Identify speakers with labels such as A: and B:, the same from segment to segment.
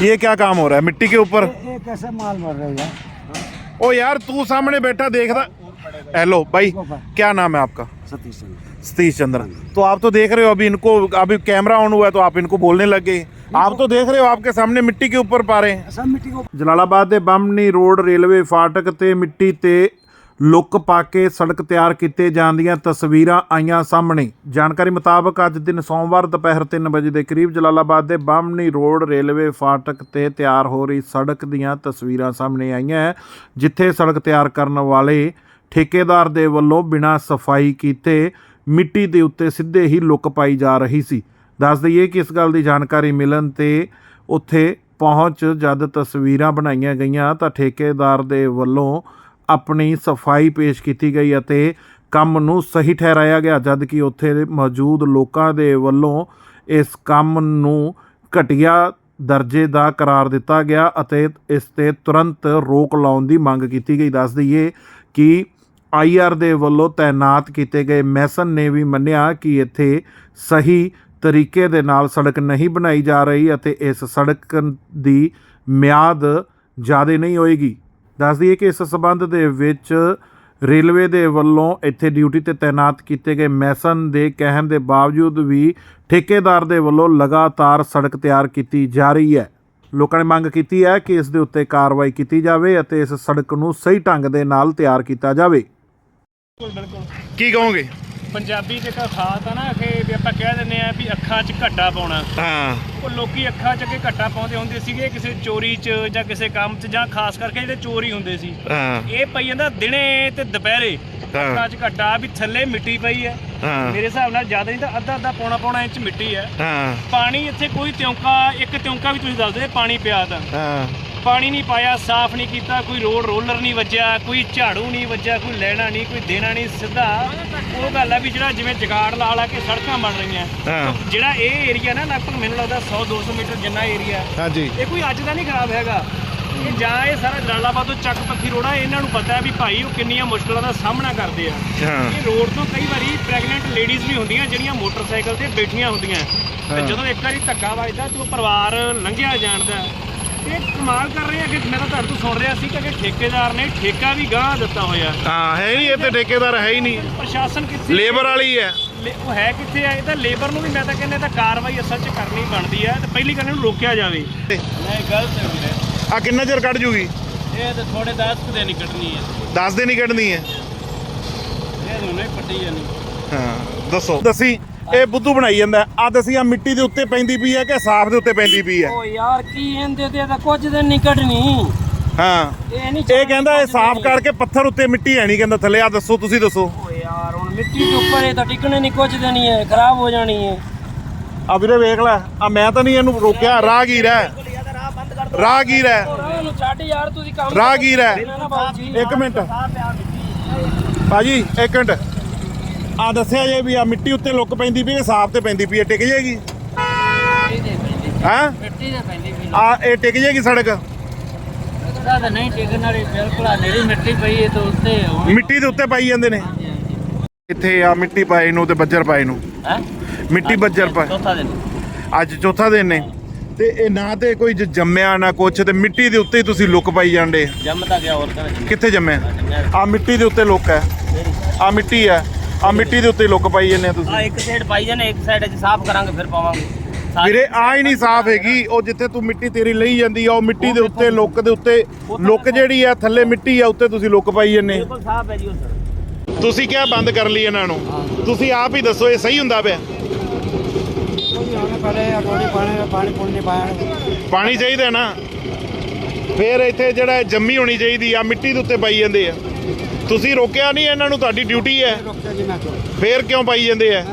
A: ये क्या काम हो रहा है मिट्टी के ऊपर
B: ये कैसे माल भर रही है
A: ओ यार तू सामने बैठा देखदा हेलो भाई क्या नाम है आपका
B: सतीश चंद्र
A: सतीश चंद्र तो आप तो देख रहे हो अभी इनको अभी कैमरा ऑन हुआ है तो आप इनको बोलने लग गए आप तो देख रहे हो आपके सामने मिट्टी के ऊपर पा रहे हैं
B: सब मिट्टी को
A: ਜਲਾਲਾਬਾਦ ਦੇ ਬੰਮਨੀ ਰੋਡ ਰੇਲਵੇ ਫਾਟਕ ਤੇ ਮਿੱਟੀ ਤੇ ਲੁੱਕ ਪਾ ਕੇ ਸੜਕ ਤਿਆਰ ਕੀਤੇ ਜਾਣ ਦੀਆਂ ਤਸਵੀਰਾਂ ਆਈਆਂ ਸਾਹਮਣੇ। ਜਾਣਕਾਰੀ ਮੁਤਾਬਕ ਅੱਜ ਦਿਨ ਸੋਮਵਾਰ ਦੁਪਹਿਰ 3 ਵਜੇ ਦੇ ਕਰੀਬ ਜਲਾਲਾਬਾਦ ਦੇ ਬੰਮਨੀ ਰੋਡ ਰੇਲਵੇ ਫਾਟਕ ਤੇ ਤਿਆਰ ਹੋ ਰਹੀ ਸੜਕ ਦੀਆਂ ਤਸਵੀਰਾਂ ਸਾਹਮਣੇ ਆਈਆਂ ਜਿੱਥੇ ਸੜਕ ਤਿਆਰ ਕਰਨ ਵਾਲੇ ਠੇਕੇਦਾਰ ਦੇ ਵੱਲੋਂ ਬਿਨਾਂ ਸਫ਼ਾਈ ਕੀਤੇ ਮਿੱਟੀ ਦੇ ਉੱਤੇ ਸਿੱਧੇ ਹੀ ਲੁੱਕ ਪਾਈ ਜਾ ਰਹੀ ਸੀ। ਦੱਸ ਦਈਏ ਕਿ ਇਸ ਗੱਲ ਦੀ ਜਾਣਕਾਰੀ ਮਿਲਣ ਤੇ ਉੱਥੇ ਪਹੁੰਚ ਜਦ ਤਸਵੀਰਾਂ ਬਣਾਈਆਂ ਗਈਆਂ ਤਾਂ ਠੇਕੇਦਾਰ ਦੇ ਵੱਲੋਂ ਆਪਣੀ ਸਫ਼ਾਈ ਪੇਸ਼ ਕੀਤੀ ਗਈ ਅਤੇ ਕੰਮ ਨੂੰ ਸਹੀ ਠਹਿਰਾਇਆ ਗਿਆ, ਜਦ ਕਿ ਉੱਥੇ ਮੌਜੂਦ ਲੋਕਾਂ ਦੇ ਵੱਲੋਂ ਇਸ ਕੰਮ ਨੂੰ ਘਟੀਆ ਦਰਜੇ ਦਾ ਕਰਾਰ ਦਿੱਤਾ ਗਿਆ ਅਤੇ ਇਸ ਤੇ ਤੁਰੰਤ ਰੋਕ ਲਾਉਣ ਦੀ ਮੰਗ ਕੀਤੀ ਗਈ। ਦੱਸ ਦਈਏ ਕਿ ਆਈਆਰ ਦੇ ਵੱਲੋਂ ਤਾਇਨਾਤ ਕੀਤੇ ਗਏ ਮੈਸਨ ਨੇ ਵੀ ਮੰਨਿਆ ਕਿ ਇੱਥੇ ਸਹੀ ਤਰੀਕੇ ਦੇ ਨਾਲ ਸੜਕ ਨਹੀਂ ਬਣਾਈ ਜਾ ਰਹੀ ਅਤੇ ਇਸ ਸੜਕ ਦੀ ਮਿਆਦ ਜ਼ਿਆਦਾ ਨਹੀਂ ਹੋਏਗੀ। ਦੱਸ ਦਈਏ ਕਿ ਇਸ ਸਬੰਧ ਦੇ ਵਿੱਚ ਰੇਲਵੇ ਦੇ ਵੱਲੋਂ ਇੱਥੇ ਡਿਊਟੀ ਤੇ ਤਾਇਨਾਤ ਕੀਤੇ ਗਏ ਮੈਸਨ ਦੇ ਕਹਿਣ ਦੇ ਬਾਵਜੂਦ ਵੀ ਠੇਕੇਦਾਰ ਦੇ ਵੱਲੋਂ ਲਗਾਤਾਰ ਸੜਕ ਤਿਆਰ ਕੀਤੀ ਜਾ ਰਹੀ ਹੈ। ਲੋਕਾਂ ਨੇ ਮੰਗ ਕੀਤੀ ਹੈ ਕਿ ਇਸ ਦੇ ਉੱਤੇ ਕਾਰਵਾਈ ਕੀਤੀ ਜਾਵੇ ਅਤੇ ਇਸ ਸੜਕ ਨੂੰ ਸਹੀ ਢੰਗ ਦੇ ਨਾਲ ਤਿਆਰ ਕੀਤਾ ਜਾਵੇ।
C: ਬਿਲਕੁਲ ਬਿਲਕੁਲ
A: ਕੀ ਕਹੋਗੇ?
C: ਪੰਜਾਬੀ ਚ ਇੱਕ ਖਾਸ ਆ ਨਾ ਕਿ ਵੀ ਆਪਾਂ ਕਹਿ ਦਿੰਦੇ ਆ ਵੀ ਅੱਖਾਂ 'ਚ ਘੱਟਾ ਪਾਉਣਾ।
A: ਹਾਂ।
C: ਉਹ ਲੋਕੀ ਅੱਖਾਂ 'ਚ ਅੱਗੇ ਘੱਟਾ ਪਾਉਂਦੇ ਹੁੰਦੇ ਸੀਗੇ ਕਿਸੇ ਚੋਰੀ 'ਚ ਜਾਂ ਕਿਸੇ ਕੰਮ 'ਚ ਜਾਂ ਖਾਸ ਕਰਕੇ ਜਿਹੜੇ ਚੋਰੀ ਹੁੰਦੇ ਸੀ।
A: ਹਾਂ।
C: ਇਹ ਪਈ ਜਾਂਦਾ ਦਿਨੇ ਤੇ ਦੁਪਹਿਰੇ।
A: ਹਾਂ।
C: ਅੱਖਾਂ 'ਚ ਘੱਟਾ ਵੀ ਥੱਲੇ ਮਿੱਟੀ ਪਈ ਹੈ।
A: ਹਾਂ।
C: ਮੇਰੇ ਹਿਸਾਬ ਨਾਲ ਜ਼ਿਆਦਾ ਨਹੀਂ ਤਾਂ ਅੱਧਾ ਅੱਧਾ ਪੌਣਾ ਪੌਣਾ ਇੰਚ ਮਿੱਟੀ ਹੈ।
A: ਹਾਂ।
C: ਪਾਣੀ ਇੱਥੇ ਕੋਈ ਤਿਉਂਕਾ ਇੱਕ ਤਿਉਂਕਾ ਵੀ ਤੁਸੀਂ ਦੱਸ ਦੇ ਪਾਣੀ ਪਿਆ ਤਾਂ।
A: ਹਾਂ।
C: ਪਾਣੀ ਨਹੀਂ ਪਾਇਆ ਸਾਫ਼ ਨਹੀਂ ਕੀਤਾ ਕੋਈ ਰੋਡ ਰੋਲਰ ਨਹੀਂ ਵੱਜਿਆ ਕੋਈ ਝਾੜੂ ਨਹੀਂ ਵੱਜਿਆ ਕੋਈ ਲੈਣਾ ਨਹੀਂ ਕੋਈ ਦੇਣਾ ਨਹੀਂ ਸਿੱਧਾ ਉਹ ਗੱਲ ਆ ਵੀ ਜਿਹੜਾ ਜਿਵੇਂ ਜਗਾੜ ਲਾ ਲਾ ਕੇ ਸੜਕਾਂ ਬਣ ਰਹੀਆਂ।
A: ਹਾਂ।
C: ਜਿਹੜਾ ਇਹ ਏਰੀਆ ਨਾ ਲਗਭਗ ਮੈਨੂੰ ਲੱਗਦਾ 100 200 ਮੀਟਰ ਜਿੰਨਾ ਏਰੀਆ
A: ਹਾਂਜੀ।
C: ਇਹ ਕੋਈ ਅੱਜ ਦਾ ਨਹੀਂ ਖਰਾਬ ਹੈਗਾ। ਇਹ ਜਾਂ ਇਹ ਸਾਰਾ ਜਲਾਲਾਬਾਦ ਤੋਂ ਚੱਕ ਪੱਖੀ ਰੋੜਾ ਇਹਨਾਂ ਨੂੰ ਪਤਾ ਹੈ ਵੀ ਭਾਈ ਉਹ ਕਿੰਨੀਆਂ ਮੁਸ਼ਕਲਾਂ ਦਾ ਸਾਹਮਣਾ ਕਰਦੇ ਆ।
A: ਹਾਂ।
C: ਇਹ ਰੋਡ ਤੋਂ ਕਈ ਵਾਰੀ ਪ੍ਰੈਗਨੈਂਟ ਲੇਡੀਜ਼ ਵੀ ਹੁੰਦੀਆਂ ਜਿਹੜੀਆਂ ਮੋਟਰਸਾਈਕਲ ਤੇ ਬੈਠੀਆਂ ਹੁੰਦੀਆਂ। ਤੇ
A: ਹਾਂ।
C: ਜਦੋਂ ਇੱਕ ਵਾਰੀ ਧੱਕਾ ਵੱਜਦਾ ਤੇ ਉਹ ਪਰਿਵਾਰ ਲੰਘਿਆ ਜਾਣਦਾ ਇਹ ਕਮਾਲ ਕਰ ਰਹੇ ਆ ਕਿ ਮੈਂ ਤਾਂ ਤੁਹਾਡੇ ਤੋਂ ਸੁਣ ਰਿਹਾ ਸੀ ਕਿ ਠੇਕੇਦਾਰ ਨੇ ਠੇਕਾ ਵੀ ਗਾਹ ਦਿੱਤਾ ਹੋਇਆ।
A: ਹਾਂ ਹੈ ਨਹੀਂ ਇੱਥੇ ਠੇਕੇਦਾਰ ਹੈ ਹੀ ਨਹੀਂ।
C: ਪ੍ਰਸ਼ਾਸਨ ਕਿੱਥੇ
A: ਲੇਬਰ ਵਾਲੀ ਹੈ।
C: ਲੇ- ਉਹ ਹੈ ਕਿੱਥੇ ਆ? ਇਹ ਤਾਂ ਲੇਬਰ ਨੂੰ ਵੀ ਮੈਂ ਤਾਂ ਕਹਿੰਦਾ ਇਹ ਤਾਂ ਕਾਰਵਾਈ ਅਸਲ 'ਚ ਕਰਨੀ ਬਣਦੀ ਹੈ ਤੇ ਪਹਿਲੀ ਗੱਲ ਇਹਨੂੰ ਰੋਕਿਆ ਜਾਵੇ। ਨਹੀਂ ਗਲਤ ਹੈ ਵੀਰੇ।
A: ਆ ਕਿੰਨਾ ਚਿਰ ਕੱਢ ਜੂਗੀ?
C: ਇਹ ਤਾਂ ਥੋੜੇ 10 ਦਿਨ ਹੀ ਕੱਢਣੀ ਹੈ।
A: 10 ਦਿਨ ਹੀ ਕੱਢਣੀ ਹੈ?
C: ਇਹ ਦੋਨੇ ਪੱਟੀ ਜਾਣੀ।
A: ਹਾਂ ਦੱਸੋ। ਦੱਸੀ ਇਹ ਬੁੱਧੂ ਬਣਾਈ ਜਾਂਦਾ ਆ ਦੱਸੀ ਆ ਮਿੱਟੀ ਦੇ ਉੱਤੇ ਪੈਂਦੀ ਪਈ ਹੈ ਕਿ ਸਾਫ਼ ਦੇ ਉੱਤੇ ਪੈਂਦੀ ਪਈ ਹੈ?
D: ਓ ਯਾਰ ਕੀ ਇਹਦੇ ਤੇ ਤਾਂ ਕੁਝ ਦਿਨ ਨਹੀਂ ਕੱਢਣੀ।
A: ਹਾਂ।
D: ਇਹ ਨਹੀਂ
A: ਇਹ ਕਹਿੰਦਾ ਇਹ ਸਾਫ਼ ਕਰਕੇ ਪੱਥਰ ਉੱਤੇ ਮਿੱਟੀ ਹੈ ਨਹੀਂ ਕਹਿੰਦਾ ਥੱਲੇ। ਆ ਦੱਸੋ ਤੁਸੀਂ ਦੱਸੋ।
D: ਓ ਯਾਰ ਹੁਣ ਮਿੱਟੀ ਦੇ ਉੱਪਰ ਇਹ ਤਾਂ ਟਿਕਣੇ ਨਹੀਂ ਕੁਝ ਦਿਨ ਹੀ ਹੈ। ਖਰਾਬ ਹੋ ਜਾਣੀ ਹੈ।
A: ਆ ਵੀਰੇ ਵੇਖ ਲੈ। ਆ ਮੈਂ ਤਾਂ ਨਹੀਂ ਇਹਨੂੰ ਰੋਕਿਆ ਰਾਹਗੀਰ ਹੈ। ਰਾਹਗੀਰ ਹੈ।
D: ਰਾਹ ਨੂੰ ਛੱਡ ਯਾਰ ਤੁਸੀਂ ਕੰਮ
A: ਰਾਹਗੀਰ ਹੈ। ਇੱਕ ਮਿੰਟ। ਭਾਜੀ ਇੱਕ ਮਿੰਟ। ਆ ਦੱਸਿਆ ਜੇ ਵੀ ਆ ਮਿੱਟੀ ਉੱਤੇ ਲੁੱਕ ਪੈਂਦੀ ਪਈ ਹੈ ਸਾਫ਼ ਤੇ ਪੈਂਦੀ ਪਈ ਹੈ ਟਿਕ ਜਾਏਗੀ? ਹਾਂ?
D: ਮਿੱਟੀ ਦੇ ਪੈਂਦੀ ਵੀ
A: ਆ ਇਹ ਟਿਕ ਜਾਏਗੀ ਸੜਕ?
D: ਤਾਂ ਨਹੀਂ ਟਿਕਣ ਵਾਲੀ ਬਿਲਕੁਲ ਹਨੇਰੀ ਮਿੱਟੀ ਪਈ ਹੈ ਤਾਂ ਉੱਤੇ
A: ਮਿੱਟੀ ਦੇ ਉੱਤੇ ਪਾਈ ਜਾਂਦੇ ਨੇ। ਇੱਥੇ ਆ ਮਿੱਟੀ ਪਾਏ ਨੂੰ ਤੇ ਬੱਜਰ ਪਾਏ ਨੂੰ।
D: ਹੈ?
A: ਮਿੱਟੀ ਬੱਜਰ ਪਾ
D: ਚੌਥਾ ਦਿਨ।
A: ਅੱਜ ਚੌਥਾ ਦਿਨ ਨੇ। ਤੇ ਇਹ ਨਾ ਤੇ ਕੋਈ ਜ- ਜੰਮਿਆ ਨਾ ਕੁਛ ਤੇ ਮਿੱਟੀ ਦੇ ਉੱਤੇ ਹੀ ਤੁਸੀਂ ਲੁੱਕ ਪਾਈ ਜਾਂਦੇ।
D: ਜੰਮਦਾ ਗਿਆ ਹੋਰ ਤਾਂ
A: ਕਿੱਥੇ ਜੰਮਿਆ? ਆ ਮਿੱਟੀ ਦੇ ਉੱਤੇ ਲੁੱਕ ਹੈ। ਆ ਮਿੱਟੀ ਹੈ। ਆ ਮਿੱਟੀ ਦੇ ਉੱਤੇ ਲੁੱਕ ਪਾਈ ਜਾਂਦੇ ਆ
D: ਆ
A: ਤੁਸੀਂ
D: ਇੱਕ ਸਾਈਡ ਪਾਈ ਜਾਨੇ ਇੱਕ ਸਾਈਡ 'ਚ ਸਾਫ਼ ਕਰਾਂਗੇ ਫਿਰ ਪਾਵਾਂਗੇ।
A: ਵੀਰੇ ਆ ਹੀ ਨਹੀਂ ਸਾਫ਼ ਹੈਗੀ। ਉਹ ਜਿੱਥੇ ਤੂੰ ਮਿੱਟੀ ਤੇਰੀ ਲਈ ਜਾਂਦੀ ਆ ਉਹ ਮਿੱਟੀ ਦੇ ਉੱਤੇ ਲੁੱਕ ਦੇ ਉੱਤੇ ਲੁੱਕ ਜਿਹੜੀ ਆ ਥੱਲੇ ਮਿੱਟੀ ਆ ਉੱਤੇ ਤੁਸੀਂ ਲੁੱਕ ਪਾਈ ਜਾਂਦੇ।
D: ਬਿਲਕੁਲ ਸਾਫ਼ ਹੈ ਜੀ ਉਹ ਸਰ
A: ਤੁਸੀਂ ਕਿਹਾ ਬੰਦ ਕਰ ਲਈ ਇਹਨਾਂ ਨੂੰ? ਤੁਸੀਂ ਆਪ ਹੀ ਦੱਸੋ ਇਹ ਸਹੀ ਹੁੰਦਾ ਪਿਆ?
B: ਪਹਿਲੇ ਰੋੜੀ ਪਾਣੀ ਪਾਣੀ ਪੁਣ ਨਹੀਂ ਪਾਇਆ।
A: ਪਾਣੀ ਚਾਹੀਦਾ ਨਾ। ਫੇਰ ਇੱਥੇ ਜਿਹੜਾ ਜੰਮੀ ਹੋਣੀ ਚਾਹੀਦੀ ਆ ਮਿੱਟੀ ਦੇ ਉੱਤੇ ਪਾਈ ਜਾਂਦੇ ਆ। ਤੁਸੀਂ ਰੋਕਿਆ ਨਹੀਂ ਇਹਨਾਂ ਨੂੰ ਤੁਹਾਡੀ ਡਿਊਟੀ ਹੈ। ਫੇਰ ਕਿਉਂ ਪਾਈ ਜਾਂਦੇ ਆ?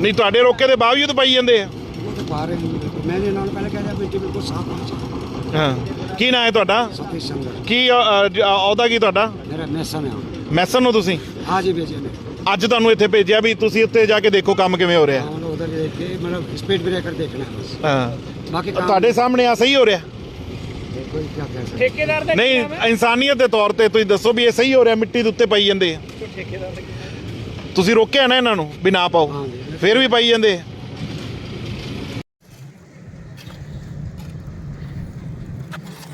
A: ਨਹੀਂ ਤੁਹਾਡੇ ਰੋਕੇ ਦੇ ਬਾਵਜੂਦ ਪਾਈ ਜਾਂਦੇ ਆ। ਕੀ ਨਾਂ ਹੈ ਤੁਹਾਡਾ? ਕੀ ਅਹੁਦਾ ਕੀ ਤੁਹਾਡਾ? ਮੈਸਨ ਹੋ ਤੁਸੀਂ?
B: ਆ ਜੀ ਬੇਜੀ
A: ਅੱਜ ਤੁਹਾਨੂੰ ਇੱਥੇ ਭੇਜਿਆ ਵੀ ਤੁਸੀਂ ਉੱਥੇ ਜਾ ਕੇ ਦੇਖੋ ਕੰਮ ਕਿਵੇਂ ਹੋ ਰਿਹਾ।
B: हाँ, उधर देख के मतलब स्पीड ब्रेकर देखना
A: ਹਾਂ
B: बाकी
A: ਤੁਹਾਡੇ ਸਾਹਮਣੇ ਆ ਸਹੀ ਹੋ ਰਿਹਾ।
C: ਠੇਕੇਦਾਰ ਦਾ
A: ਨਹੀਂ ਇਨਸਾਨੀਅਤ ਦੇ ਤੌਰ ਤੇ ਤੁਸੀਂ ਦੱਸੋ ਵੀ ਇਹ ਸਹੀ ਹੋ ਰਿਹਾ ਮਿੱਟੀ ਦੇ ਉੱਤੇ ਪਾਈ ਜਾਂਦੇ ਤੁਸੀਂ ਰੋਕਿਆ ਨਾ ਇਹਨਾਂ ਨੂੰ ਵੀ ਨਾ ਪਾਓ
B: ਹਾਂਜੀ।
A: ਫਿਰ ਵੀ ਪਾਈ ਜਾਂਦੇ ਆ।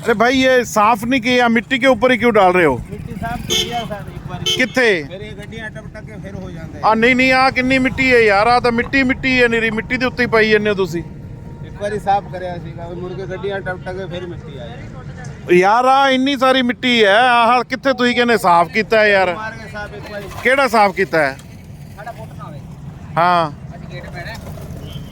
A: अरे भाई ये साफ नहीं ਮਿੱਟੀ मिट्टी ਉੱਪਰ ਹੀ ਕਿਉਂ ਡਾਲ ਰਹੇ ਹੋ?
B: ਮਿੱਟੀ ਸਾਫ਼ ਕੀਤੀ ਆ ਸਰ ਇੱਕ ਵਾਰੀ।
A: किथे
B: ਫਿਰ ਇਹ ਗੱਡੀਆਂ ਟਪ ਟਪ ਕੇ ਫਿਰ ਹੋ ਜਾਂਦੇ
A: ਆ। ਨਹੀਂ ਨਹੀਂ ਆ ਕਿੰਨੀ ਮਿੱਟੀ ਹੈ ਯਾਰ ਆ ਤਾਂ ਮਿੱਟੀ ਮਿੱਟੀ ਹੈ ਨੀਰੀ ਮਿੱਟੀ ਦੇ ਉੱਤੇ ਹੀ ਪਾਈ ਜੰਨੇ ਹੋ ਤੁਸੀਂ।
B: ਇੱਕ ਵਾਰੀ ਸਾਫ਼ ਕਰਿਆ ਸੀਗਾ ਉਹ ਮੁੜ ਕੇ ਗੱਡੀਆਂ ਟਪ ਟਪ ਕੇ ਫਿਰ ਮਿੱਟੀ ਆਈ
A: ਯਾਰ ਆ ਇੰਨੀ ਸਾਰੀ ਮਿੱਟੀ ਹੈ ਆਹ ਕਿੱਥੇ ਤੁਸੀਂ ਕਹਿੰਦੇ ਸਾਫ਼ ਕੀਤਾ ਹੈ ਯਾਰ?
B: ਮਾਰ ਕੇ ਸਾਫ਼ ਇੱਕ ਵਾਰੀ।
A: ਕਿਹੜਾ ਸਾਫ਼ ਕੀਤਾ ਹੈ?
D: ਸਾਡਾ ਪੁੱਤ ਨਾ ਹੋਵੇ
A: ਹਾਂ।
D: ਅੱਜ ਗੇਟ ਪੈਣਾ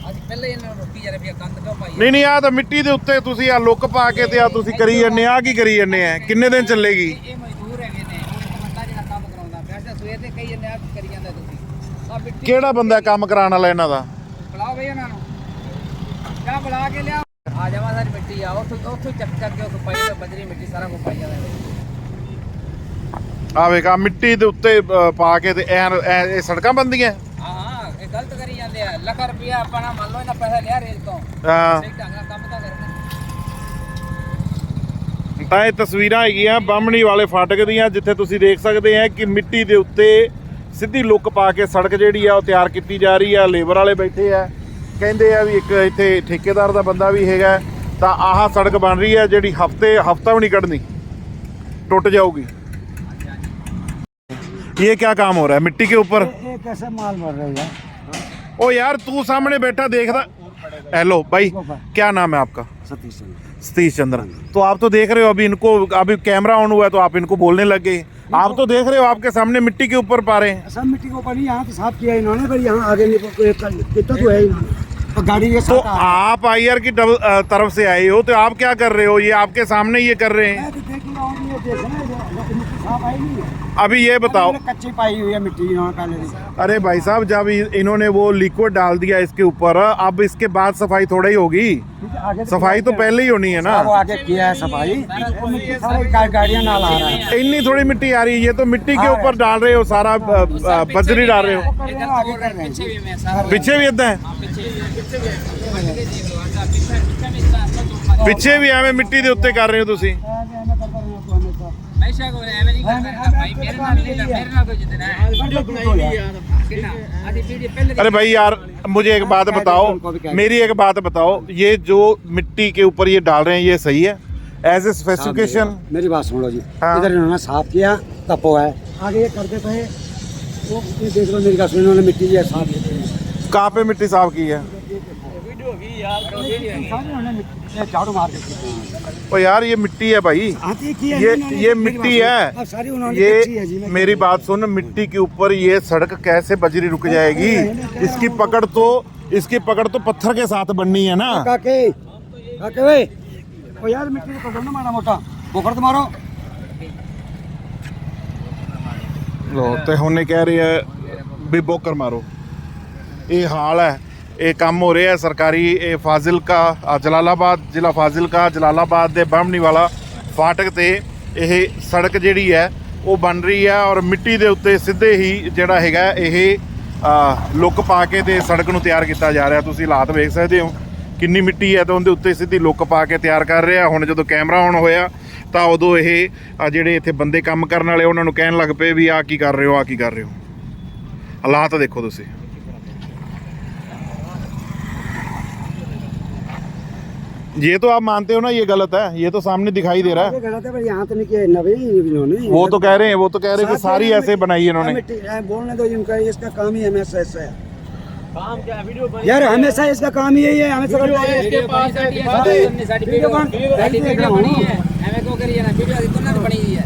D: ਅੱਜ ਪਹਿਲੇ ਇਹਨਾਂ ਨੂੰ ਰੋਕੀ ਜਾ ਰਹੀ ਹੈ ਕੰਧ ਕਿਉਂ ਪਾਈ
A: ਨਹੀਂ ਨਹੀਂ ਆ ਤਾਂ ਮਿੱਟੀ ਦੇ ਉੱਤੇ ਤੁਸੀਂ ਆ ਲੁੱਕ ਪਾ ਕੇ ਤੇ ਆ ਤੁਸੀਂ ਕਰੀ ਜੰਨੇ ਆ ਕੀ ਕਰੀ ਜੰਨੇ ਆ? ਕਿੰਨੇ ਦਿਨ ਚੱਲੇਗੀ
D: ਇਹ ਮਜ਼ਦੂਰ ਹੈਗੇ ਨੇ ਉਹ ਇੱਕ ਬੰਦਾ ਜਿਹੜਾ ਕੰਮ ਕਰਾਉਂਦਾ ਪਿਆ ਸੀ ਸਵੇਰ ਤੇ ਕਈ ਜਣੇ ਆ ਕਰੀ ਜਾਂਦਾ ਤੁਸੀਂ ਆ ਮਿੱਟੀ
A: ਕਿਹੜਾ ਬੰਦਾ ਕੰਮ ਕਰਾਉਣ ਵਾਲਾ ਇਹਨਾਂ ਦਾ?
D: ਬੁਲਾਓ ਬਈ ਇਹਨਾਂ ਨੂੰ। ਕਿਆ ਬੁਲਾ ਕੇ ਲਿਆ। ਆ ਜਾਵਾ ਸਾਰੀ ਮਿੱਟੀ ਆ ਉੱਥੋਂ ਉੱਥੋਂ ਚੱਕ ਚੱਕ ਕੇ ਉੱਥੋਂ ਪਾਈ ਤੇ ਬਜਰੀ ਮਿੱਟੀ ਸਾਰਾ ਕੁਝ ਪਾਈ ਜਾਂਦਾ
A: ਆ ਵੇਖ ਆ ਮਿੱਟੀ ਦੇ ਉੱਤੇ ਅ, ਪਾ ਕੇ ਤੇ ਐਨ ਐ- ਇਹ ਸੜਕਾਂ ਬੰਦੀਆਂ
D: ਹਾਂ ਹਾਂ ਇਹ ਗਲਤ ਕਰੀ ਜਾਂਦੇ ਆ। ਲੱਖ ਰੁਪਇਆ ਆਪਾਂ ਨਾ ਮੰਨ ਲਓ ਇਹਨਾਂ ਪੈਸਾ ਲਿਆ ਰੇਲ ਤੋਂ।
A: ਹਾਂ।
D: ਸਹੀ ਢੰਗ ਨਾਲ ਕੰਮ ਤਾਂ ਕਰਨਾ।
A: ਤਾਂ ਇਹ ਤਸਵੀਰਾਂ ਹੈਗੀਆਂ ਬਾਹਮਣੀ ਵਾਲੇ ਫਾਟਕ ਦੀਆਂ ਜਿੱਥੇ ਤੁਸੀਂ ਦੇਖ ਸਕਦੇ ਆ ਕਿ ਮਿੱਟੀ ਦੇ ਉੱਤੇ ਸਿੱਧੀ ਲੁੱਕ ਪਾ ਕੇ ਸੜਕ ਜਿਹੜੀ ਆ ਉਹ ਤਿਆਰ ਕੀਤੀ ਜਾ ਰਹੀ ਆ ਲੇਬਰ ਵਾਲੇ ਬੈਠੇ ਆ ਕਹਿੰਦੇ ਆ ਵੀ ਇੱਕ ਇੱਥੇ ਠੇਕੇਦਾਰ ਦਾ ਬੰਦਾ ਵੀ ਹੈਗਾ ਤਾਂ ਆਹ ਸੜਕ ਬਣ ਰਹੀ ਹੈ ਜਿਹੜੀ ਹਫਤੇ ਹਫਤਾ ਵੀ ਨਹੀਂ ਕੱਢਣੀ ਟੁੱਟ ਜਾਊਗੀ ये क्या काम हो रहा है मिट्टी के ऊपर
B: ਇਹ कैसे माल भर रही है
A: ओ यार तू सामने बैठा देखदा हेलो भाई क्या नाम है आपका
B: सतीश चंद्र
A: सतीश चंद्र। तो आप तो देख रहे हो अभी इनको अभी कैमरा ऑन हुआ है तो आप इनको बोलने लग गए। आप तो देख रहे हो आपके सामने मिट्टी के ऊपर पा रहे हैं।
B: सब मिट्टी के ऊपर ही यहाँ तो साफ़ किया इन्होंने पर यहाँ आगे कितना तो है तो गाड़ी के
A: तो आप आई आर की डबल तरफ़ से आए हो तो आप क्या कर रहे हो? ये आपके सामने ये कर रहे हैं।
B: मैं तो देख ही रहा हूँ ये देख ना ये मिट्टी साफ आई नहीं है
A: अभी ये बताओ
B: इन्होंने कच्ची पाई हुई है मिट्टी इन्होंने पहले से
A: अरे भाई साहब जब इ- इन्होंने वो लिक्विड डाल दिया इसके ऊपर अब इसके बाद सफाई थोड़ा ही होगी
B: ठीक है, आगे
A: सफाई तो पहले ही होनी है ना
B: वो आगे किया है सफाई वो मिट्टी सारे गा- गाड़ियाँ नाल आ रहा है
A: इतनी थोड़ी मिट्टी आ रही है ये तो मिट्टी के ऊपर डाल रहे हो सारा अ, अ, बजरी डाल रहे हो
B: कर रहे हैं, आगे कर रहे हैं
D: ਪਿੱਛੇ ਵੀ ਮੈਂ ਸਾਰਾ
A: पीछे भी इदा है
D: ਪਿੱਛੇ ਪਿੱਛੇ ਵੀ ਦੇਖ ਲਓ ਅੱਛਾ ਪਿੱਛੇ ਪਿੱਛੇ ਵੀ ਤਾਂ ਤੋਂ
A: ਪਿੱਛੇ ਵੀ ਐਵੇਂ ਮਿੱਟੀ ਦੇ ਉੱਤੇ ਕਰ ਰਹੇ ਹੋ ਤੁਸੀਂ
B: हमेशा को ऐवे हाँ,
D: हाँ, हाँ, नहीं करता भाई मेरे नाल नहीं लड़ मेरे नाल तो जितना है। वीडियो बनाई यार
A: अरे भाई तो यार मुझे एक बात बताओ मेरी एक बात बताओ ये जो मिट्टी के ऊपर ये डाल रहे हैं ये सही है? एज ए स्पेसिफिकेशन
B: मेरी बात सुन लो जी।
A: हाँ।
B: इधर इन्होंने साफ़ किया तपो है। आगे ये करते थे वो देख लो मेरी बात सुन इन्होंने मिट्टी जो साफ़ की
A: कहाँ पे मिट्टी साफ़ की है?
B: झाड़ू मार के की है।
A: ओ यार ये मिट्टी है भाई
B: हाथी की है
A: ये
B: इन्होंने,
A: ये
B: मेरी
A: मिट्टी
B: बात
A: है
B: सुनो। अब सारी उन्होंने कच्ची है जी
A: ये
B: मैं
A: मेरी बात सुन मिट्टी के ऊपर ये सड़क कैसे बजरी रुक जाएगी इसकी पकड़ तो इसकी पकड़ तो पत्थर के साथ बननी है ना
B: काके काके वे ओ यार मिट्टी को पकड़ो ना मारा मोटा बोकर तो मारो
A: ਲੋ ਤੇ ਹੁਣੇ ਕਹਿ ਰਹੇ ਆ ਵੀ ਬੋਕਰ ਮਾਰੋ ਇਹ ਹਾਲ ਹੈ ਇਹ ਕੰਮ ਹੋ ਰਿਹਾ ਸਰਕਾਰੀ, ਇਹ ਫਾਜ਼ਿਲਕਾ ਜਲਾਲਾਬਾਦ, ਜ਼ਿਲ੍ਹਾ ਫਾਜ਼ਿਲਕਾ, ਜਲਾਲਾਬਾਦ ਦੇ ਬਾਹਮਣੀ ਵਾਲਾ ਫਾਟਕ ਤੇ ਇਹ ਸੜਕ ਜਿਹੜੀ ਹੈ, ਉਹ ਬਣ ਰਹੀ ਹੈ ਔਰ ਮਿੱਟੀ ਦੇ ਉੱਤੇ ਸਿੱਧੇ ਹੀ ਜਿਹੜਾ ਹੈਗਾ ਇਹ ਲੁੱਕ ਪਾ ਕੇ ਤੇ ਸੜਕ ਨੂੰ ਤਿਆਰ ਕੀਤਾ ਜਾ ਰਿਹਾ। ਤੁਸੀਂ ਹਾਲਾਤ ਵੇਖ ਸਕਦੇ ਹੋ ਕਿੰਨੀ ਮਿੱਟੀ ਹੈ ਤਾਂ ਉਹਦੇ ਉੱਤੇ ਸਿੱਧੀ ਲੁੱਕ ਪਾ ਕੇ ਤਿਆਰ ਕਰ ਰਿਹਾ। ਹੁਣ ਜਦੋਂ ਕੈਮਰਾ ਆਨ ਹੋਇਆ, ਤਾਂ ਉਦੋਂ ਇਹ ਜਿਹੜੇ ਇੱਥੇ ਬੰਦੇ ਕੰਮ ਕਰਨ ਵਾਲੇ, ਉਹਨਾਂ ਨੂੰ ਕਹਿਣ ਲੱਗ ਪਏ ਵੀ ਆ ਕੀ ਕਰ ਰਹੇ ਹੋ ਆ ਕੀ ਕਰ ਰਹੇ ਹੋ। ਹਾਲਾਤ ਦੇਖੋ ਤੁਸੀਂ। ये तो आप मानते हो ना ये गलत है ये तो सामने दिखाई दे रहा है
B: ये गलत है पर यहाँ तो नहीं किया नवे ही इन्होंने
A: वो तो कह रहे हैं वो तो कह रहे हैं कि सारी ऐसे बनाई है इन्होंने
B: मिट्टी है, बोलने दो इनका इसका काम ही हमेशा ऐसा है काम क्या वीडियो यार हमेशा इसका काम ही यही है हमेशा करता है
D: इसके पास ਸਾਡੀ ਸਾਡੀ ਵੀਡੀਓ ਸਾਡੀ ਵੀਡੀਓ ਬਣੀ ਹੈ ਐਵੇਂ ਕਿਉਂ ਕਰੀ ਜਾਣਾ ਵੀਡੀਓ ਦੀ ਦੋਨਾਂ ਦੀ ਬਣੀ ਹੋਈ ਹੈ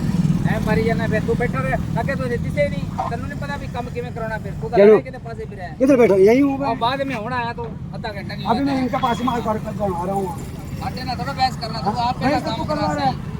D: ਐ ਮਾਰੀ ਜਾਣਾ ਫਿਰ ਤੂੰ ਬੈਠਾ ਰਹਿ ਅੱਗੇ ਤੂੰ ਦਿੱਤੇ ਨਹੀਂ ਤੈਨੂੰ ਨਹੀਂ ਪਤਾ ਵੀ ਕੰਮ ਕਿਵੇਂ ਕਰਾਉਣਾ ਫਿਰ ਤੂੰ ਤਾਂ
B: ਚਲੋ।
D: ਰਹਿ ਕਿਤੇ ਪਾਸੇ ਵੀ ਰਹਿ
B: किधर बैठो यही हूँ
D: और
B: मैं
D: बाद में होना है तो आधा घंटा नहीं
B: अभी मैं इनके पास माल कर कर आ रहा हूँ
D: आटे ना थोड़ा बहस करना तू आप
B: बहस
D: पहला
B: तो
D: काम
B: तू करवा
D: करवा
B: रहा
D: रहा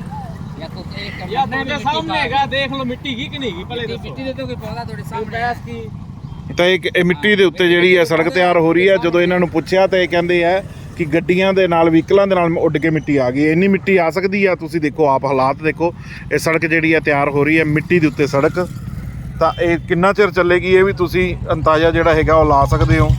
D: या तो एक
C: या ਤੁਹਾਡੇ ਸਾਹਮਣੇ ਹੈਗਾ ਦੇਖ ਲਓ ਮਿੱਟੀ ਕੀ ਕਿ ਨਹੀਂ ਗੀ ਭਲੇ
D: मिट्टी मिट्टी देते कोई पौधा थोड़ी सामने
C: ਬਹਿਸ ਕੀ
A: ਤਾਂ ਇੱਕ ਇਹ ਮਿੱਟੀ ਦੇ ਉੱਤੇ ਜਿਹੜੀ ਹੈ ਸੜਕ ਤਿਆਰ ਹੋ ਰਹੀ ਹੈ ਜਦੋਂ ਇਹਨਾਂ ਨੂੰ ਪੁੱਛਿਆ ਤਾਂ ਇਹ ਕਹਿੰਦੇ ਆ ਕਿ ਗੱਡੀਆਂ ਦੇ ਨਾਲ ਵਹੀਕਲਾਂ ਦੇ ਨਾਲ ਉੱਡ ਕੇ ਮਿੱਟੀ ਆ ਗਈ ਹੈ। ਇੰਨੀ ਮਿੱਟੀ ਆ ਸਕਦੀ ਆ ਤੁਸੀਂ ਦੇਖੋ ਆਪ ਹਾਲਾਤ ਦੇਖੋ ਇਹ ਸੜਕ ਜਿਹੜੀ ਹੈ ਤਿਆਰ ਹੋ ਰਹੀ ਹੈ ਮਿੱਟੀ ਦੇ ਉੱਤੇ ਸੜਕ ਤਾਂ ਇਹ ਕਿੰਨਾ ਚਿਰ ਚੱਲੇਗੀ ਇਹ ਵੀ ਤੁਸੀਂ ਅੰਦਾਜ਼ਾ ਜਿਹੜਾ ਹੈਗਾ ਉਹ ਲਾ ਸਕਦੇ ਹੋ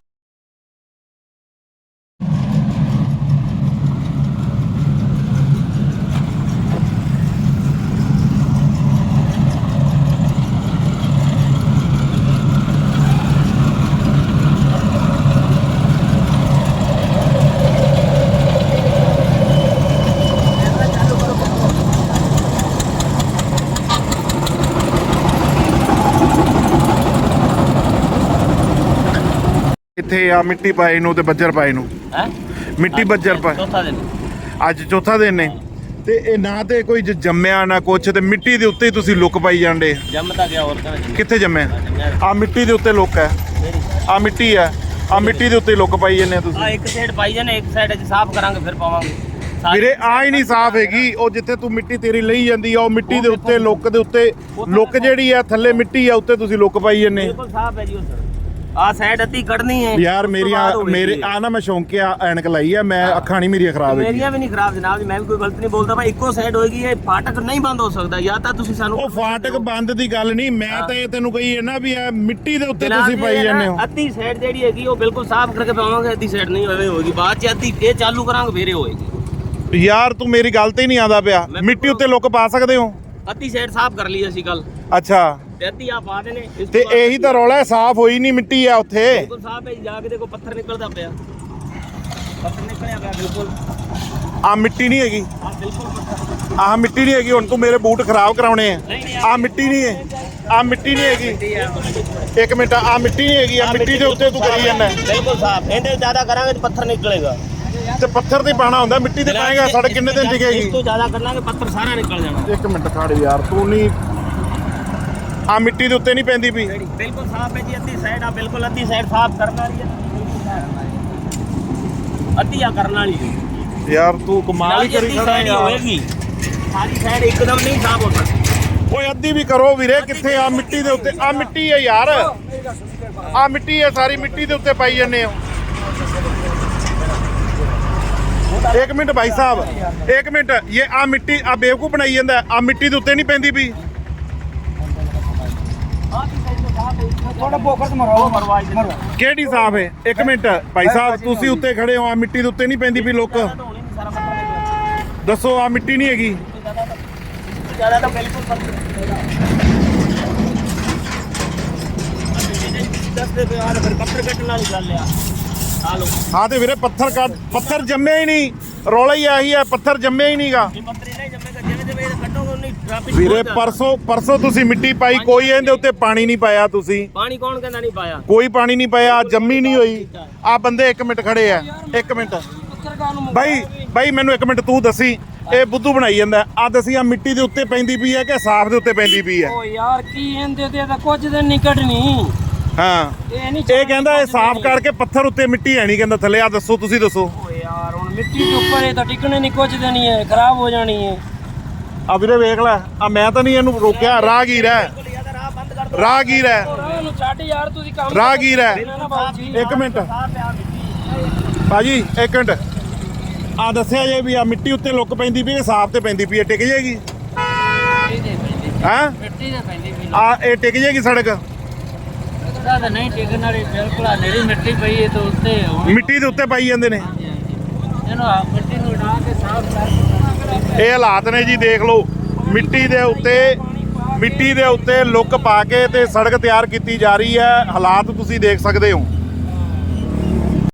A: ਇੱਥੇ ਆ ਮਿੱਟੀ ਪਾਏ ਨੂੰ ਤੇ ਬੱਜਰ ਪਾਏ ਨੂੰ।
E: ਹੈ?
A: ਮਿੱਟੀ ਬੱਜਰ ਪਾਏ
E: ਚੌਥਾ ਦਿਨ।
A: ਅੱਜ ਚੌਥਾ ਦਿਨ ਨੇ। ਤੇ ਇਹ ਨਾ ਤੇ ਕੋਈ ਜ- ਜੰਮਿਆ ਨਾ ਕੁਛ ਤੇ ਮਿੱਟੀ ਦੇ ਉੱਤੇ ਹੀ ਤੁਸੀਂ ਲੁੱਕ ਪਾਈ ਜਾਂਦੇ।
E: ਗਿਆ
A: ਕਿੱਥੇ ਜੰਮਿਆ? ਆ ਮਿੱਟੀ ਦੇ ਉੱਤੇ ਲੁੱਕ ਹੈ। ਆ ਮਿੱਟੀ ਹੈ। ਆ ਮਿੱਟੀ ਦੇ ਉੱਤੇ ਲੁੱਕ ਪਾਈ ਜਾਂਦੇ ਆ ਤੁਸੀਂ।
E: ਆ ਇੱਕ ਸਾਈਡ ਪਾਈ ਜਾਨੇ ਇੱਕ ਸਾਈਡ ਅੱਜ ਸਾਫ਼ ਕਰਾਂਗੇ ਫਿਰ ਪਾਵਾਂਗੇ। ਸਾਰੀ-
A: ਵੀਰੇ ਆ ਹੀ ਨਹੀਂ ਸਾਫ਼ ਹੈਗੀ। ਉਹ ਜਿੱਥੇ ਤੂੰ ਮਿੱਟੀ ਤੇਰੀ ਲਈ ਜਾਂਦੀ ਆ ਉਹ ਮਿੱਟੀ ਦੇ ਉੱਤੇ ਲੁੱਕ ਦੇ ਉੱਤੇ ਲੁੱਕ ਜਿਹੜੀ ਆ ਥੱਲੇ ਮਿੱਟੀ ਆ ਉੱਤੇ ਤੁਸੀਂ ਲੁੱਕ ਪਾਈ ਜਾਂਦੇ।
E: ਬਿਲਕੁਲ ਸਾਫ਼ ਹੈ ਜੀ ਉਹ ਸਰ। ਆ ਸਾਈਡ ਅੱਧੀ ਕੱਢਣੀ ਹੈ
A: ਯਾਰ ਮੇਰੀਆਂ ਮੇਰੇ। ਆ ਨਾ ਮੈਂ ਸ਼ੌਂਕਿਆ ਐਨਕ ਲਾਈ ਆ ਮੈਂ ਅੱਖਾਂ ਨਹੀਂ ਮੇਰੀਆਂ ਖਰਾਬ ਹੈਗੀਆਂ।
E: ਮੇਰੀਆਂ ਵੀ ਨਹੀਂ ਖਰਾਬ ਜਨਾਬ ਜੀ ਮੈਂ ਵੀ ਕੋਈ ਗਲਤ ਨਹੀਂ ਬੋਲਦਾ ਪਰ ਇੱਕੋ ਸਾਈਡ ਹੋਏਗੀ ਇਹ ਫਾਟਕ ਨਹੀਂ ਬੰਦ ਹੋ ਸਕਦਾ। ਜਾਂ ਤਾਂ ਤੁਸੀਂ ਸਾਨੂੰ
A: ਉਹ ਫਾਟਕ ਬੰਦ ਦੀ ਗੱਲ ਨਹੀਂ ਮੈਂ ਤਾਂ ਇਹ ਤੈਨੂੰ ਕਹੀ ਹੈ ਨਾ ਵੀ ਇਹ ਮਿੱਟੀ ਦੇ ਉੱਤੇ ਤੁਸੀਂ ਪਾਈ ਜਾਂਦੇ ਹੋ।
E: ਅੱਧੀ ਸਾਈਡ ਜਿਹੜੀ ਹੈਗੀ ਉਹ ਬਿਲਕੁਲ ਸਾਫ਼ ਕਰਕੇ ਪਾਵਾਂਗੇ ਅੱਧੀ ਸਾਈਡ ਨਹੀਂ ਹੋਵੇ ਹੋਏਗੀ। ਬਾਅਦ ਚ ਅੱਧੀ ਇਹ ਚਾਲੂ ਕਰਾਂਗੇ ਫੇਰ ਹੋਏਗੀ।
A: ਯਾਰ ਤੂੰ ਮੇਰੀ ਗੱਲ ਤੇ ਹੀ ਨਹੀਂ ਆਉਂਦਾ ਪਿਆ। ਮਿੱਟੀ ਉੱਤੇ ਲੁੱਕ ਪਾ ਸਕਦੇ ਹੋ?
E: ਅੱਧੀ ਸਾਈਡ ਸਾਫ਼ ਕਰ ਲਈ ਅਸੀਂ ਕੱਲ
A: ਅੱਛਾ।
E: ਤੇ ਅੱਧੀ ਆ ਪਾ ਦੇਣੇ ਇਸ ਤੋਂ
A: ਤੇ
E: ਬਾਅਦ
A: ਇਹੀ ਤਾਂ ਰੌਲਾ ਹੈ, ਸਾਫ਼ ਹੋਈ ਨਹੀਂ ਮਿੱਟੀ ਆ ਉੱਥੇ।
E: ਬਿਲਕੁਲ ਸਾਫ਼ ਹੈ ਜੀ, ਜਾ ਕੇ ਦੇਖੋ ਪੱਥਰ ਨਿਕਲਦਾ ਪਿਆ। ਪੱਥਰ ਨਿਕਲਿਆ ਪਿਆ ਬਿਲਕੁਲ।
A: ਆ ਮਿੱਟੀ ਨਹੀਂ ਹੈਗੀ।
E: ਆ ਬਿਲਕੁਲ ਪੱਥਰ।
A: ਆਹ ਮਿੱਟੀ ਨਹੀਂ ਹੈਗੀ ਹੁਣ ਤੂੰ ਮੇਰੇ ਬੂਟ ਖਰਾਬ ਕਰਾਉਣੇ ਆ।
E: ਨਹੀਂ, ਨਹੀਂ,
A: ਆ ਮਿੱਟੀ ਨਹੀਂ ਹੈ। ਆ ਮਿੱਟੀ ਨਹੀਂ ਹੈਗੀ।
E: ਮਿੱਟੀ ਆ
A: ਇੱਕ ਮਿੰਟ ਆ ਮਿੱਟੀ ਨਹੀਂ ਹੈਗੀ ਆ ਮਿੱਟੀ ਦੇ ਉੱਤੇ ਤੂੰ ਕਰੀ ਜਾਂਦਾ।
E: ਬਿਲਕੁਲ ਸਾਫ਼। ਇਹਦੇ ਜ਼ਿਆਦਾ ਕਰਾਂਗੇ ਤੇ ਪੱਥਰ ਨਿਕਲੇਗਾ।
A: ਤੇ ਪੱਥਰ ਤੇ ਪਾਣਾ ਹੁੰਦਾ ਮਿੱਟੀ ਤੇ ਪਾਏਗਾ ਸੜਕ ਕਿੰਨੇ ਦਿਨ
E: ਇਸ
A: ਟਿਕੇਗੀ
E: ਤੋਂ ਜ਼ਿਆਦਾ ਕਰ ਲਾਂਗੇ ਪੱਥਰ ਸਾਰਾ ਨਿਕਲ ਜਾਣਾ।
A: ਇੱਕ ਮਿੰਟ ਖੜ ਯਾਰ ਤੂੰ ਨਹੀਂ ਆ ਮਿੱਟੀ ਦੇ ਉੱਤੇ ਨਹੀਂ ਪੈਂਦੀ ਪਈ।
E: ਬਿਲਕੁਲ ਸਾਫ਼ ਹੈ ਜੀ ਅੱਧੀ ਸਾਈਡ ਆ ਬਿਲਕੁਲ ਅੱਧੀ ਸਾਈਡ ਸਾਫ਼ ਕਰਨ ਵਾਲੀ ਹੈ। ਅੱਧੀ ਆ ਕਰਨ ਵਾਲੀ ਹੈ।
A: ਯਾਰ ਤੂੰ ਕਮਾਲ ਹੀ ਕਰੀ ਖੜਾ ਯਾਰ।
E: ਹੋਏਗੀ। ਸਾਰੀ ਸਾਈਡ ਇੱਕਦਮ ਨਹੀਂ ਸਾਫ਼ ਹੋ ਸਕਦੀ।
A: ਓਏ ਅੱਧੀ ਵੀ ਕਰੋ ਵੀਰੇ ਕਿੱਥੇ ਆ ਮਿੱਟੀ ਦੇ ਉੱਤੇ? ਆ ਮਿੱਟੀ ਹੈ ਯਾਰ। ਆ ਮਿੱਟੀ ਹੈ ਸਾਰੀ ਮਿੱਟੀ ਦੇ ਉੱਤੇ ਪਾਈ ਜੰਨੇ ਹੋ। ਇੱਕ ਮਿੰਟ ਭਾਈ ਸਾਹਿਬ ਇੱਕ ਮਿੰਟ। ਇਹ ਆ ਮਿੱਟੀ ਆ ਬੇਵਕੂ ਬਣਾਈ ਜਾਂਦਾ ਆ ਮਿੱਟੀ ਦੇ ਉੱਤੇ ਨਹੀਂ ਪੈਂਦੀ
B: ਵੀ
A: ਕਿਹੜੀ ਸਾਹਿਬ ਹੈ? ਇੱਕ ਮਿੰਟ। ਭਾਈ ਸਾਹਿਬ ਤੁਸੀਂ ਉੱਤੇ ਖੜੇ ਹੋ। ਆ ਮਿੱਟੀ ਦੇ ਉੱਤੇ ਨਹੀਂ ਪੈਂਦੀ ਵੀ ਲੋਕ। ਦੱਸੋ ਆ ਮਿੱਟੀ ਨਹੀਂ ਹੈਗੀ।
E: ਜ਼ਿਆਦਾ ਤਾਂ ਬਿਲਕੁਲ ਦੱਸਦੇ ਪਿਆ ਫਿਰ ਕੱਪੜੇ ਕੱਟਣ ਵਾਲੀ ਗੱਲ ਆ। ਆ ਲੋ
A: ਹਾਂ ਤੇ ਵੀਰੇ ਪੱਥਰ ਕੱਟ ਪੱਥਰ ਜੰਮਿਆ ਹੀ ਨਹੀਂ। ਰੌਲਾ ਹੀ ਆਹੀ ਹੈ ਪੱਥਰ ਜੰਮਿਆ ਹੀ ਨਹੀਂਗਾ।
E: ਇਹ ਪੱਥਰ ਹੀ ਨਹੀਂ ਜੰਮੇਗਾ ਜਿਵੇਂ ਜਿਵੇਂ ਇਹ ਕੱਟੋਗੇ ਉਨੀ ਟ੍ਰੈਫਿਕ
A: ਵੀਰੇ ਪਰਸੋਂ ਪਰਸੋਂ ਤੁਸੀਂ ਮਿੱਟੀ ਪਾਈ ਕੋਈ ਇਹਦੇ ਉੱਤੇ ਪਾਣੀ ਨਹੀਂ ਪਾਇਆ ਤੁਸੀਂ।
E: ਪਾਣੀ ਕੌਣ ਕਹਿੰਦਾ ਨਹੀਂ ਪਾਇਆ?
A: ਕੋਈ ਪਾਣੀ ਨਹੀਂ ਪਾਇਆ ਜੰਮੀ ਨਹੀਂ ਹੋਈ। ਆ ਬੰਦੇ ਇੱਕ ਮਿੰਟ ਖੜੇ ਆ ਇੱਕ ਮਿੰਟ। ਬਾਈ ਬਾਈ ਮੈਨੂੰ ਇੱਕ ਮਿੰਟ ਤੂੰ ਦੱਸੀ ਇਹ ਬੁੱਧੂ ਬਣਾਈ ਜਾਂਦਾ। ਆ ਦੱਸੀ ਆ ਮਿੱਟੀ ਦੇ ਉੱਤੇ ਪੈਂਦੀ ਪਈ ਹੈ ਕਿ ਸਾਫ਼ ਦੇ ਉੱਤੇ ਪੈਂਦੀ ਪਈ ਹੈ?
D: ਓ ਯਾਰ ਕੀ ਇਹਦੇ ਤੇ ਤਾਂ ਕੁਝ ਦਿਨ ਨਹੀਂ ਕੱਢਣੀ।
A: ਹਾਂ।
D: ਇਹ ਨਹੀਂ
A: ਇਹ ਕਹਿੰਦਾ ਇਹ ਸਾਫ਼ ਕਰਕੇ ਪੱਥਰ ਉੱਤੇ ਮਿੱਟੀ ਹੈ ਨਹੀਂ ਕਹਿੰਦਾ ਥੱਲੇ ਆ ਦੱਸੋ ਤੁਸੀਂ ਦੱਸੋ।
D: ਓ ਯਾਰ ਹੁਣ ਮਿੱਟੀ ਦੇ ਉੱਪਰ ਇਹ ਤਾਂ ਟਿਕਣੇ ਨਹੀਂ ਕੁਝ ਦਿਨ ਹੀ ਹੈ ਖਰਾਬ ਹੋ ਜਾਣੀ ਹੈ।
A: ਆ ਵੀਰੇ ਵੇਖ ਲੈ ਆ ਮੈਂ ਤਾਂ ਨਹੀਂ ਇਹਨੂੰ ਰੋਕਿਆ ਰਾਹਗੀਰ ਹੈ। ਰਾਹਗੀਰ ਹੈ।
D: ਰਾਹ ਨੂੰ ਛੱਡ ਯਾਰ ਤੁਸੀਂ ਕੰਮ
A: ਰਾਹਗੀਰ ਹੈ।
D: ਨਾ
A: ਇੱਕ ਮਿੰਟ। ਭਾਜੀ ਇੱਕ ਮਿੰਟ। ਆ ਦੱਸਿਆ ਜੇ ਵੀ ਆ ਮਿੱਟੀ ਉੱਤੇ ਲੁੱਕ ਪੈਂਦੀ ਪਈ ਇਹ ਸਾਫ਼ ਤੇ ਪੈਂਦੀ ਪਈ ਹੈ ਟਿਕ ਜਾਏਗੀ ਹਾਂ।
D: ਮਿੱਟੀ ਦੇ ਪੈਂਦੀ ਪਈ
A: ਆ ਇਹ ਟਿਕ ਜਾਏਗੀ ਸੜਕ?
D: ਲੱਗਦਾ ਤਾਂ ਨਹੀਂ ਟਿਕਣ ਵਾਲੀ ਬਿਲਕੁਲ ਹਨੇਰੀ ਮਿੱਟੀ ਪਈ ਹੈ ਤਾਂ ਉੱਤੇ ਹੁਣ
A: ਮਿੱਟੀ ਦੇ ਉੱਤੇ ਪਾਈ ਜਾਂਦੇ ਨੇ।
D: ਇਹਨੂੰ ਆ ਮਿੱਟੀ ਨੂੰ ਉਡਾ ਕੇ ਸਾਫ਼ ਕਰ
A: ਇਹ ਹਾਲਾਤ ਨੇ ਜੀ ਦੇਖ ਲਓ। ਮਿੱਟੀ ਦੇ ਉੱਤੇ ਮਿੱਟੀ ਦੇ ਉੱਤੇ ਲੁੱਕ ਪਾ ਕੇ ਤੇ ਸੜਕ ਤਿਆਰ ਕੀਤੀ ਜਾ ਰਹੀ ਹੈ। ਹਾਲਾਤ ਤੁਸੀਂ ਦੇਖ ਸਕਦੇ ਹੋ।